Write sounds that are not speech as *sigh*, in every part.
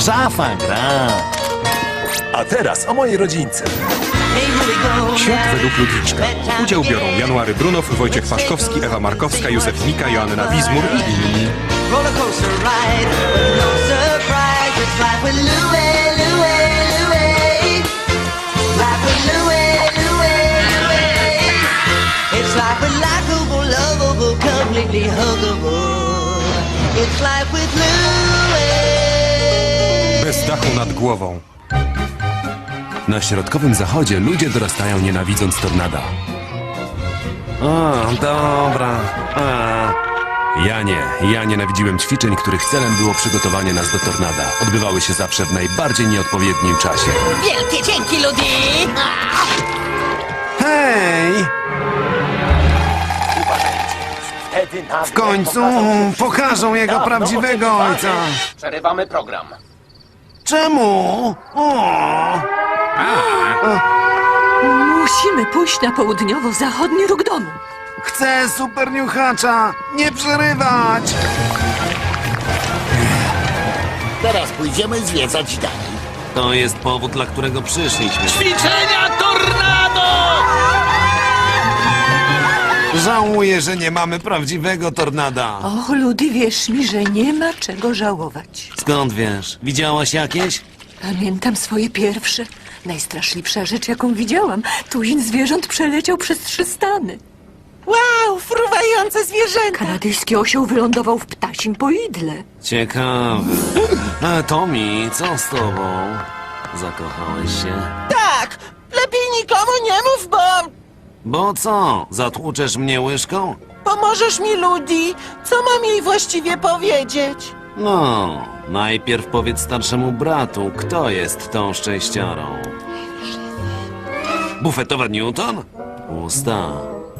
Szafa gra. A teraz o mojej rodzince. Świat według Ludwiczka. Udział biorą January Brunow, Wojciech Paszkowski, Ewa Markowska, Józef Mika, Joanna Wizmur i inni. No it's life with Louie, Bez dachu nad głową. Na środkowym zachodzie ludzie dorastają nienawidząc tornada. O, dobra. A. Ja nie. Ja nienawidziłem ćwiczeń, których celem było przygotowanie nas do tornada. Odbywały się zawsze w najbardziej nieodpowiednim czasie. Wielkie dzięki, Ludi! Hej! W końcu pokażą jego prawdziwego ojca. Przerywamy program. Czemu? O! Musimy pójść na południowo-zachodni róg domu. Chcę super niuchacza! Nie przerywać! Teraz pójdziemy zwiedzać dalej. To jest powód, dla którego przyszliśmy. Ćwiczenia tornado! Żałuję, że nie mamy prawdziwego tornada. Och, Ludy, wierz mi, że nie ma czego żałować. Skąd wiesz? Widziałaś jakieś? Pamiętam swoje pierwsze. Najstraszliwsza rzecz, jaką widziałam. Tuzin zwierząt przeleciał przez trzy stany. Wow, fruwające zwierzęta! Kanadyjski osioł wylądował w ptasim poidle. Ciekawe. A Tommy, co z tobą? Zakochałeś się? Tak! Lepiej nikomu nie mów, bo Bo co? Zatłuczesz mnie łyżką? pomożesz mi, Ludi. Co mam jej właściwie powiedzieć? No, najpierw powiedz starszemu bratu, kto jest tą szczęściarą. Bufetowa Newton? Usta.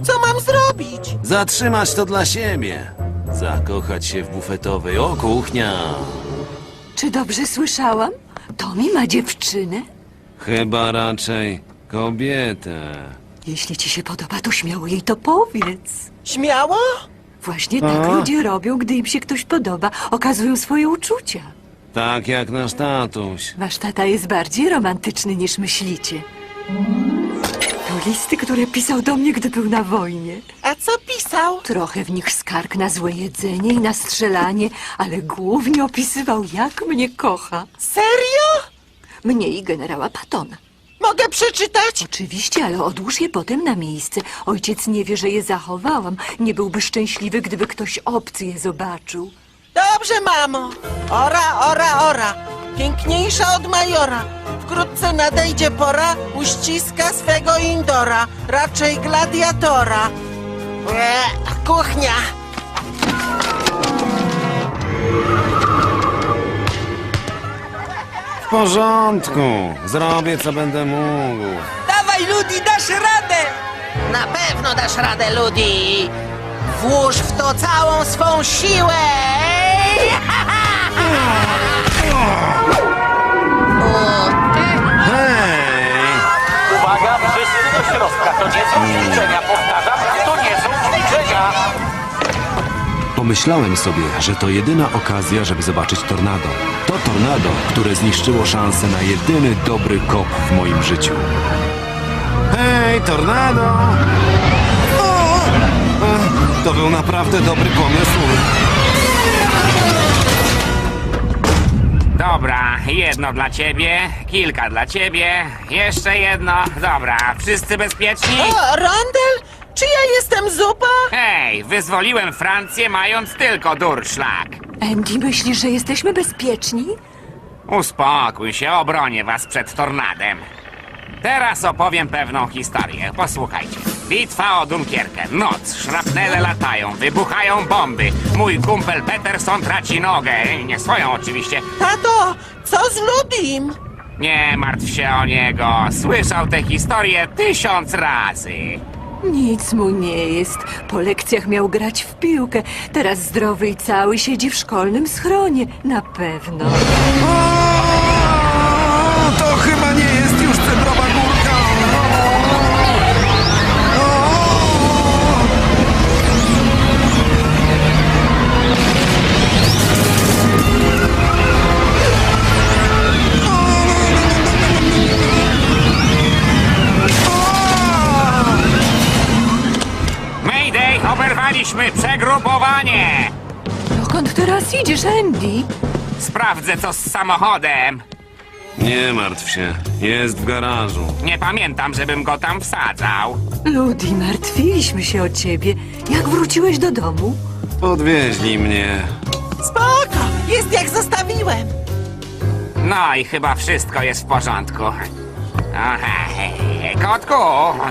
Co mam zrobić? Zatrzymać to dla siebie. Zakochać się w bufetowej. O, kuchnia. Czy dobrze słyszałam? Tomi ma dziewczynę? Chyba raczej kobietę. Jeśli ci się podoba, to śmiało jej to powiedz. Śmiało? Właśnie tak ludzie robią, gdy im się ktoś podoba. Okazują swoje uczucia. Tak jak nasz tatuś. Wasz tata jest bardziej romantyczny niż myślicie. To listy, które pisał do mnie, gdy był na wojnie. A co pisał? Trochę w nich skarg na złe jedzenie i na strzelanie, ale głównie opisywał, jak mnie kocha. Serio? Mnie i generała Patona. Mogę przeczytać? Oczywiście, ale odłóż je potem na miejsce. Ojciec nie wie, że je zachowałam. Nie byłby szczęśliwy, gdyby ktoś obcy je zobaczył. Dobrze, mamo. Ora, ora, ora. Piękniejsza od majora. Wkrótce nadejdzie pora uściska swego indora, raczej gladiatora. Eee, kuchnia. W porządku. Zrobię co będę mógł. Dawaj, Ludi, dasz radę! Na pewno dasz radę, Ludi! Włóż w to całą swą siłę! Hej! Uwaga, wszyscy do środka! To nie są ćwiczenia, powtarzam, to nie są ćwiczenia! Pomyślałem sobie, że to jedyna okazja, żeby zobaczyć tornado. To tornado, które zniszczyło szansę na jedyny dobry kop w moim życiu. Hej, tornado! O! Ech, To był naprawdę dobry pomysł. Dobra, jedno dla ciebie, kilka dla ciebie, jeszcze jedno. Dobra, wszyscy bezpieczni? O, Rondel? Czy ja jestem zupa? Hej, wyzwoliłem Francję mając tylko durszlak. Andy, myślisz, że jesteśmy bezpieczni? Uspokój się, obronię was przed tornadem. Teraz opowiem pewną historię. Posłuchajcie. Bitwa o Dunkierkę. Noc, szrapnele latają, wybuchają bomby. Mój kumpel Peterson traci nogę. Nie swoją oczywiście. Tato, co z Ludim? Nie martw się o niego. Słyszał tę historię tysiąc razy. Nic mu nie jest. Po lekcjach miał grać w piłkę. Teraz zdrowy i cały siedzi w szkolnym schronie. Na pewno. Dokąd idziesz, Andy? Sprawdzę co z samochodem. Nie martw się, jest w garażu. Nie pamiętam, żebym go tam wsadzał. Ludi, martwiliśmy się o ciebie. Jak wróciłeś do domu? Podwieźli mnie. Spoko, jest jak zostawiłem. No i chyba wszystko jest w porządku. Aha, hej, kotku,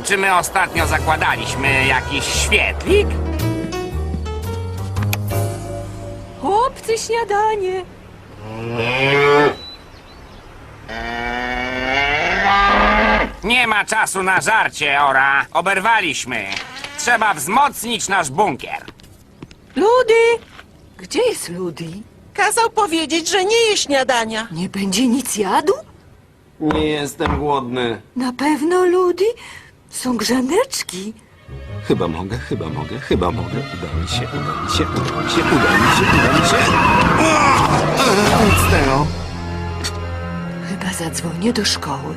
czy my ostatnio zakładaliśmy jakiś świetlik? Śniadanie. Nie ma czasu na żarcie, Ora. Oberwaliśmy. Trzeba wzmocnić nasz bunkier. Ludi! Gdzie jest Ludi? Kazał powiedzieć, że nie je śniadania. Nie będzie nic jadł? Nie jestem głodny. Na pewno, Ludi? Są grzaneczki. Chyba mogę, chyba mogę, chyba mogę. Uda mi się, uda mi się, uda mi się, uda mi się, uda mi się. Chyba zadzwonię do szkoły.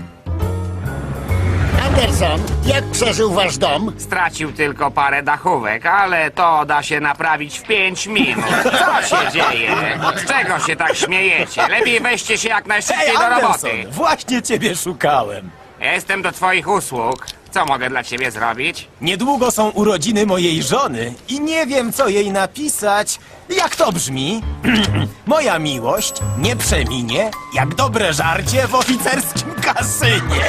Anderson, jak przeżył wasz dom? Stracił tylko parę dachówek, ale to da się naprawić w pięć minut. Co się *laughs* dzieje? Z czego się tak śmiejecie? Lepiej weźcie się jak najszybciej do roboty. właśnie ciebie szukałem. Jestem do twoich usług. Co mogę dla ciebie zrobić? Niedługo są urodziny mojej żony i nie wiem, co jej napisać. Jak to brzmi? *clears throat* Moja miłość nie przeminie jak dobre żarcie w oficerskim *laughs* kasynie.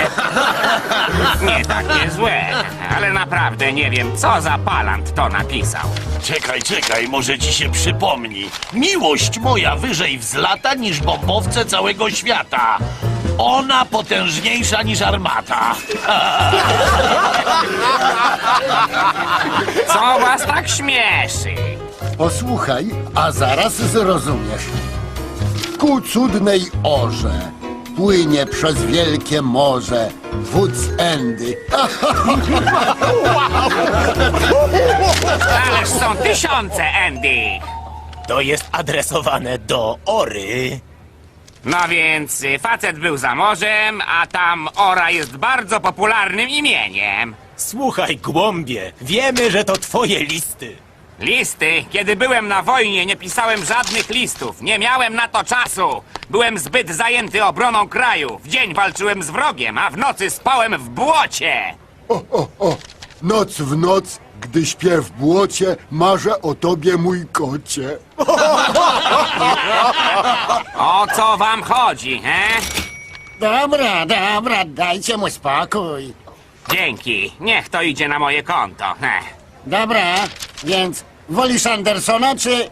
*laughs* Nie takie złe, ale naprawdę nie wiem, co za palant to napisał. Czekaj, czekaj, może ci się przypomni. Miłość moja wyżej wzlata niż bombowce całego świata. Ona potężniejsza niż armata. *laughs* Co was tak śmieszy? Posłuchaj, a zaraz zrozumiesz. Ku cudnej orze płynie przez wielkie morze wódz Endy. *laughs* Ależ są tysiące, Andy! To jest adresowane do Ory. No więc y, facet był za morzem, a tam Ora jest bardzo popularnym imieniem. Słuchaj, głąbie, wiemy, że to twoje listy. Listy? Kiedy byłem na wojnie, nie pisałem żadnych listów. Nie miałem na to czasu. Byłem zbyt zajęty obroną kraju. W dzień walczyłem z wrogiem, a w nocy spałem w błocie. O, o, o, noc w noc, gdy śpię w błocie, marzę o tobie, mój kocie. *laughs* O co wam chodzi, he? Dobra, dobra, dajcie mu spokój. Dzięki. Niech to idzie na moje konto. He. Dobra, więc wolisz Andersona czy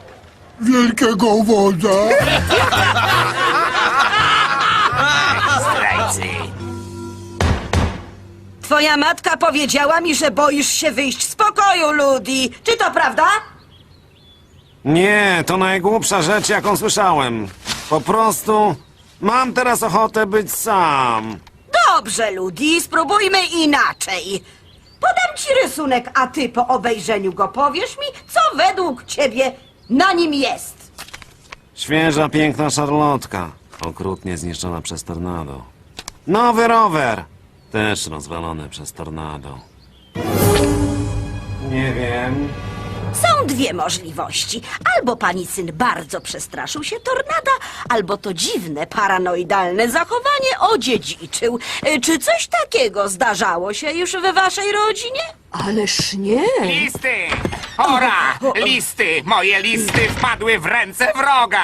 wielkiego wodza? *laughs* Zdrajcy. Twoja matka powiedziała mi, że boisz się wyjść z pokoju, Ludi. Czy to prawda? Nie, to najgłupsza rzecz, jaką słyszałem. Po prostu mam teraz ochotę być sam. Dobrze, Ludi, spróbujmy inaczej. Podam ci rysunek, a ty po obejrzeniu go powiesz mi, co według ciebie na nim jest. Świeża, piękna szarlotka. Okrutnie zniszczona przez tornado. Nowy rower. Też rozwalony przez tornado. Nie wiem. Są dwie możliwości. Albo pani syn bardzo przestraszył się tornada, albo to dziwne, paranoidalne zachowanie odziedziczył. Y, Czy coś takiego zdarzało się już we waszej rodzinie? Ależ nie. Listy! Ora! Listy! Moje listy wpadły w ręce wroga!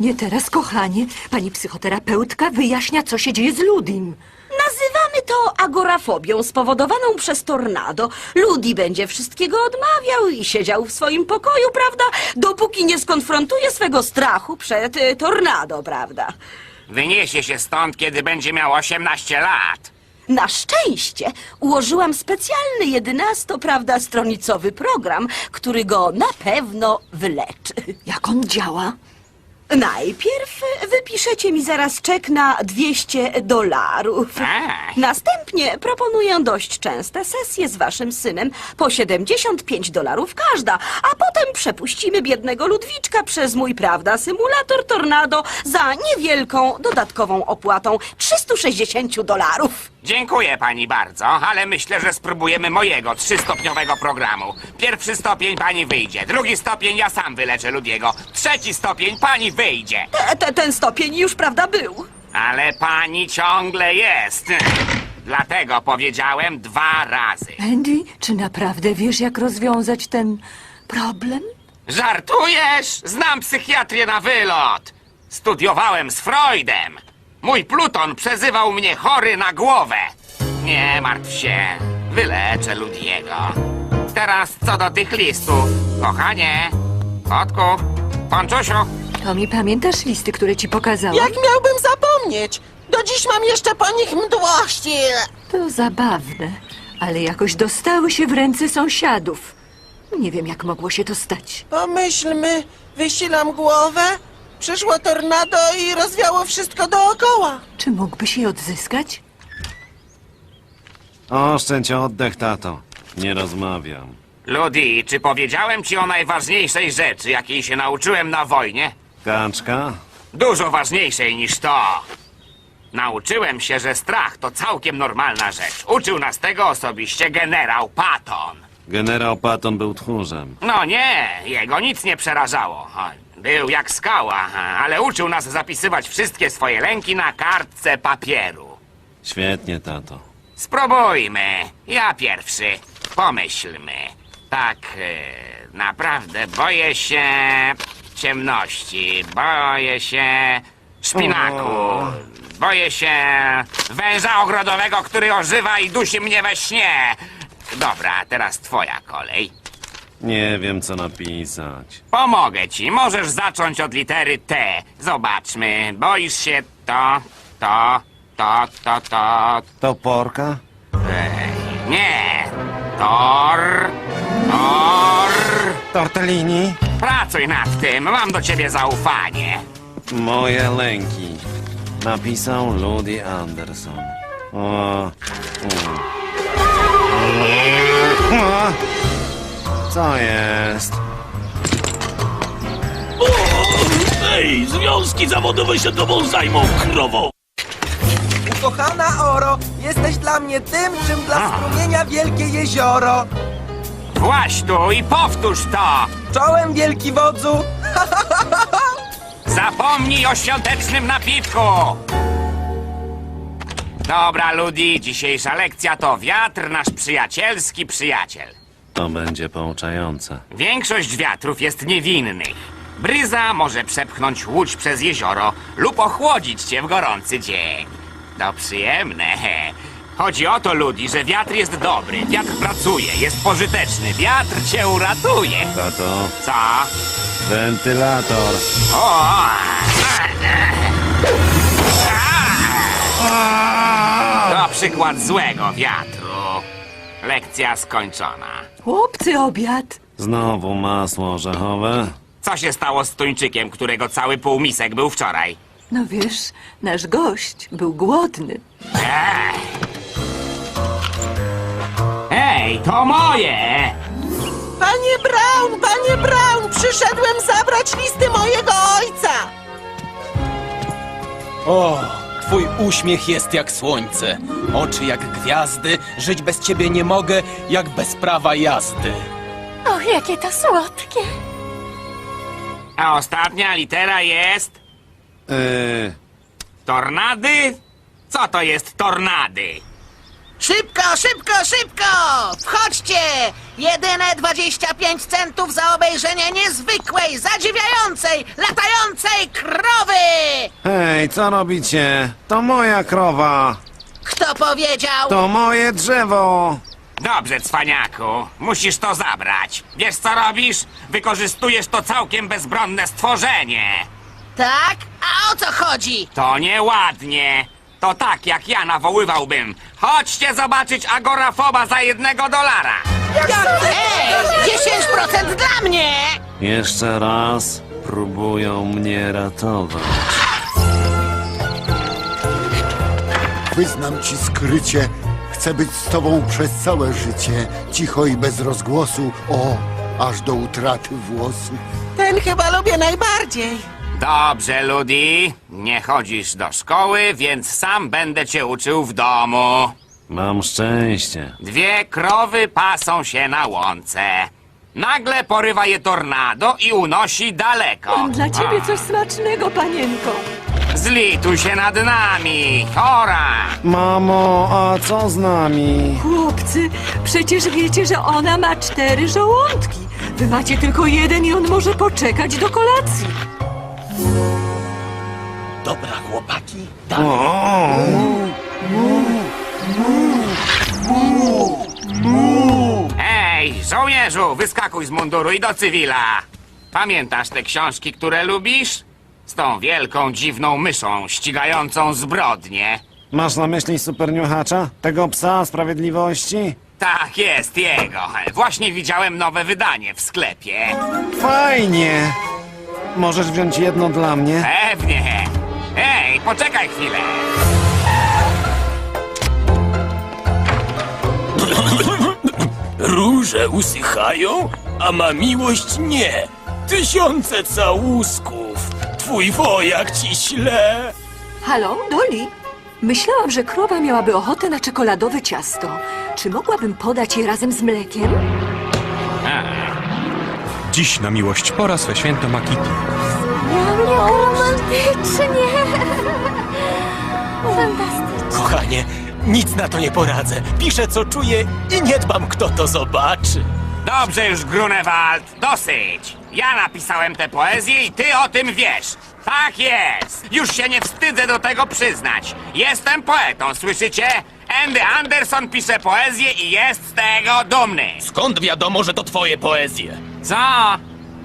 Nie teraz, kochanie. Pani psychoterapeutka wyjaśnia, co się dzieje z Ludim. Nazywamy to agorafobią spowodowaną przez tornado. Ludi będzie wszystkiego odmawiał i siedział w swoim pokoju, prawda? Dopóki nie skonfrontuje swego strachu przed y, tornado, prawda? Wyniesie się stąd, kiedy będzie miał 18 lat. Na szczęście ułożyłam specjalny jedenasto, prawda, stronicowy program, który go na pewno wyleczy. Jak on działa? Najpierw wypiszecie mi zaraz czek na 200 dolarów. Ach. Następnie proponuję dość częste sesje z waszym synem po 75 dolarów każda, a potem przepuścimy biednego Ludwiczka przez mój, prawda, symulator tornado za niewielką dodatkową opłatą 360 dolarów. Dziękuję pani bardzo, ale myślę, że spróbujemy mojego trzystopniowego programu. Pierwszy stopień pani wyjdzie, drugi stopień ja sam wyleczę Ludiego, trzeci stopień pani wyjdzie. Te, te, ten stopień już, prawda, był. Ale pani ciągle jest. Dlatego powiedziałem dwa razy. Andy, czy naprawdę wiesz, jak rozwiązać ten problem? Żartujesz? Znam psychiatrię na wylot. Studiowałem z Freudem. Mój Pluton przezywał mnie chory na głowę. Nie martw się, wyleczę Ludiego. Teraz co do tych listów. Kochanie, kotku, Ponczusiu, Tommy, pamiętasz listy, które ci pokazałam? Jak miałbym zapomnieć? Do dziś mam jeszcze po nich mdłości. To zabawne, ale jakoś dostały się w ręce sąsiadów. Nie wiem, jak mogło się to stać. Pomyślmy, wysilam głowę, przyszło tornado i rozwiało wszystko dookoła. Czy mógłbyś je odzyskać? Oszczędź oddech, tato. Nie rozmawiam. Ludi, czy powiedziałem ci o najważniejszej rzeczy, jakiej się nauczyłem na wojnie? Kaczka? Dużo ważniejszej niż to. Nauczyłem się, że strach to całkiem normalna rzecz. Uczył nas tego osobiście generał Patton. Generał Patton był tchórzem. No nie, jego nic nie przerażało. Był jak skała, ale uczył nas zapisywać wszystkie swoje lęki na kartce papieru. Świetnie, tato. Spróbujmy. Ja pierwszy. Pomyślmy. Tak, e, naprawdę boję się ciemności. Boję się szpinaku. Boję się węża ogrodowego, który ożywa i dusi mnie we śnie. Dobra, teraz twoja kolej. Nie wiem, co napisać. Pomogę ci. Możesz zacząć od litery T. Zobaczmy. Boisz się to, to, to, to, to, Toporka? Nie. Tor. Tor. Tortellini? Pracuj nad tym. Mam do ciebie zaufanie. Moje lęki. Napisał Ludi Anderson. O. mm. O. Co jest? Ej, związki zawodowe się tobą zajmą, krowo! Ukochana Oro, jesteś dla mnie tym, czym dla strumienia wielkie jezioro. Właś tu i powtórz to. Czołem wielki wodzu. Zapomnij o świątecznym napiwku. Dobra, Ludi, dzisiejsza lekcja to wiatr, nasz przyjacielski przyjaciel. To będzie pouczające. Większość wiatrów jest niewinnych. Bryza może przepchnąć łódź przez jezioro lub ochłodzić cię w gorący dzień. To przyjemne. *laughs* Chodzi o to, Ludi, że wiatr jest dobry, wiatr pracuje, jest pożyteczny, wiatr cię uratuje. Tato, Co? wentylator. O! *laughs* To przykład złego wiatru. Lekcja skończona. Chłopcy, obiad. Znowu masło orzechowe. Co się stało z tuńczykiem, którego cały półmisek był wczoraj? No wiesz, nasz gość był głodny. Ej, Ej to moje! Panie Brown, panie Brown, przyszedłem zabrać listy mojego ojca. O, twój uśmiech jest jak słońce, oczy jak gwiazdy, żyć bez ciebie nie mogę, jak bez prawa jazdy. Och, jakie to słodkie. A ostatnia litera jest... Yy, Tornady? Co to jest tornady? Szybko, szybko, szybko! Wchodźcie! Jedyne 25 centów za obejrzenie niezwykłej, zadziwiającej, latającej krowy! hej, co robicie? To moja krowa. Kto powiedział? To moje drzewo. Dobrze, cwaniaku, musisz to zabrać. Wiesz co robisz? Wykorzystujesz to całkiem bezbronne stworzenie. Tak? A o co chodzi? To nieładnie. To tak, jak ja nawoływałbym. Chodźcie zobaczyć agorafoba za jednego dolara. Ej, 10% dla mnie! Jeszcze raz próbują mnie ratować. Wyznam ci skrycie, chcę być z tobą przez całe życie, cicho i bez rozgłosu, o, aż do utraty włosów. Ten chyba lubię najbardziej. Dobrze, Ludi. Nie chodzisz do szkoły, więc sam będę cię uczył w domu. Mam szczęście. Dwie krowy pasą się na łące. Nagle porywa je tornado i unosi daleko. Mam dla ciebie coś smacznego, panienko. Zlituj się nad nami, chora! Mamo, a co z nami? Chłopcy, przecież wiecie, że ona ma cztery żołądki. Wy macie tylko jeden i on może poczekać do kolacji. Dobra, chłopaki. Ej, żołnierzu, wyskakuj z munduru i do cywila. Pamiętasz te książki, które lubisz? Z tą wielką, dziwną myszą ścigającą zbrodnie. Masz na myśli superniuchacza? Tego psa sprawiedliwości? Tak jest, jego. Właśnie widziałem nowe wydanie w sklepie. Fajnie! Możesz wziąć jedno dla mnie? Pewnie. Ej, poczekaj chwilę. Róże usychają, a ma miłość nie. Tysiące całusków. Twój wojak ci śle. Halo, Dolly? Myślałam, że krowa miałaby ochotę na czekoladowe ciasto. Czy mogłabym podać je razem z mlekiem? Dziś na miłość pora swe święto ma Kitty. Romantycznie! Fantastycznie. Kochanie, nic na to nie poradzę. Piszę co czuję i nie dbam kto to zobaczy. Dobrze już, Grunewald, dosyć. Ja napisałem tę poezję i ty o tym wiesz. Tak jest. Już się nie wstydzę do tego przyznać. Jestem poetą, słyszycie? Andy Anderson pisze poezję i jest z tego dumny. Skąd wiadomo, że to twoje poezje? Co?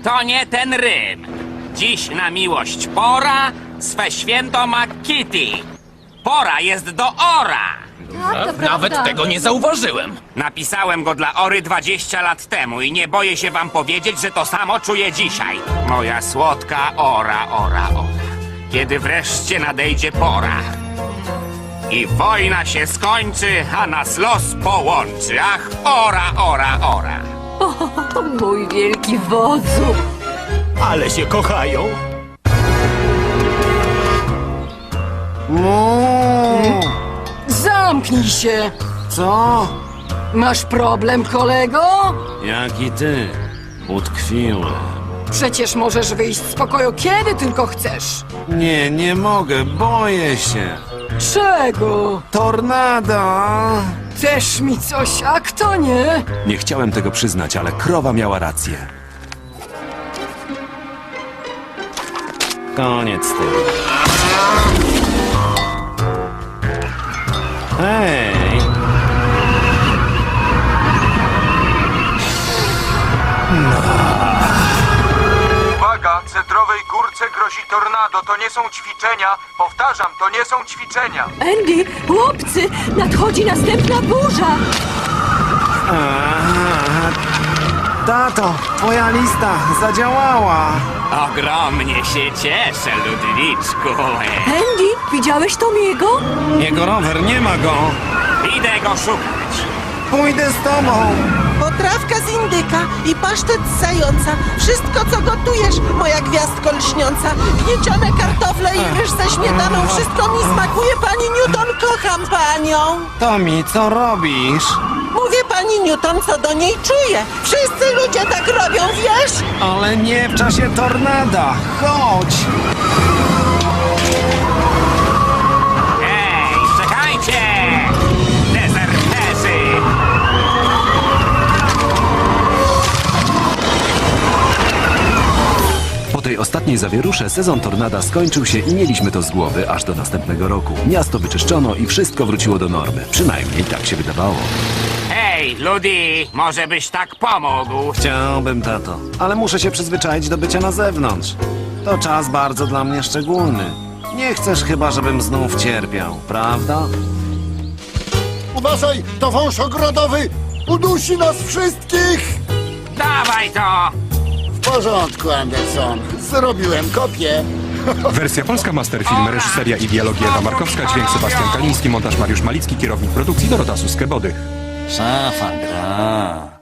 To nie ten rym. Dziś na miłość pora, swe święto ma Kitty. Pora jest do ora. Nawet tego nie zauważyłem. Napisałem go dla Ory 20 lat temu i nie boję się wam powiedzieć, że to samo czuję dzisiaj. Moja słodka Ora, Ora, Ora. Kiedy wreszcie nadejdzie pora. I wojna się skończy, a nas los połączy. Ach, Ora, Ora, Ora. O, mój wielki wodzu! Ale się kochają. Mu! Zamknij się! Co? Masz problem, kolego? Jaki ty? Utkwiły. Przecież możesz wyjść z pokoju kiedy tylko chcesz. Nie, nie mogę, boję się. Czego? Tornada! Też mi coś, a kto nie? Nie chciałem tego przyznać, ale krowa miała rację. Koniec tego. Hej! Grozi tornado. To nie są ćwiczenia. Powtarzam, to nie są ćwiczenia. Andy, chłopcy, nadchodzi następna burza! Aha. Tato, twoja lista zadziałała! Ogromnie się cieszę, Ludwiczku. Andy, widziałeś Tomiego? Jego rower, nie ma go! Idę go szukać. Pójdę z tobą! Potrawka z indyka i pasztet z zająca. Wszystko, co gotujesz, moja gwiazdko lśniąca. Gniecione kartofle i ryż ze śmietaną. Wszystko mi smakuje, pani Newton. Kocham panią. Tomi, co robisz? Mówię pani Newton, co do niej czuję. Wszyscy ludzie tak robią, wiesz? Ale nie w czasie tornada! Chodź! Tej ostatniej zawierusze sezon tornada skończył się i mieliśmy to z głowy aż do następnego roku. Miasto wyczyszczono i wszystko wróciło do normy. Przynajmniej tak się wydawało. Hej, Ludi, może byś tak pomógł? Chciałbym, tato, ale muszę się przyzwyczaić do bycia na zewnątrz. To czas bardzo dla mnie szczególny. Nie chcesz chyba, żebym znów cierpiał, prawda? Uważaj, to wąż ogrodowy udusi nas wszystkich! Dawaj to! W porządku, Anderson. Zrobiłem kopię. Wersja polska Masterfilm, reżyseria i dialogi Ewa Markowska, dźwięk Sebastian Kaliński, montaż Mariusz Malicki, kierownik produkcji Dorota Suskebody. Szafa gra.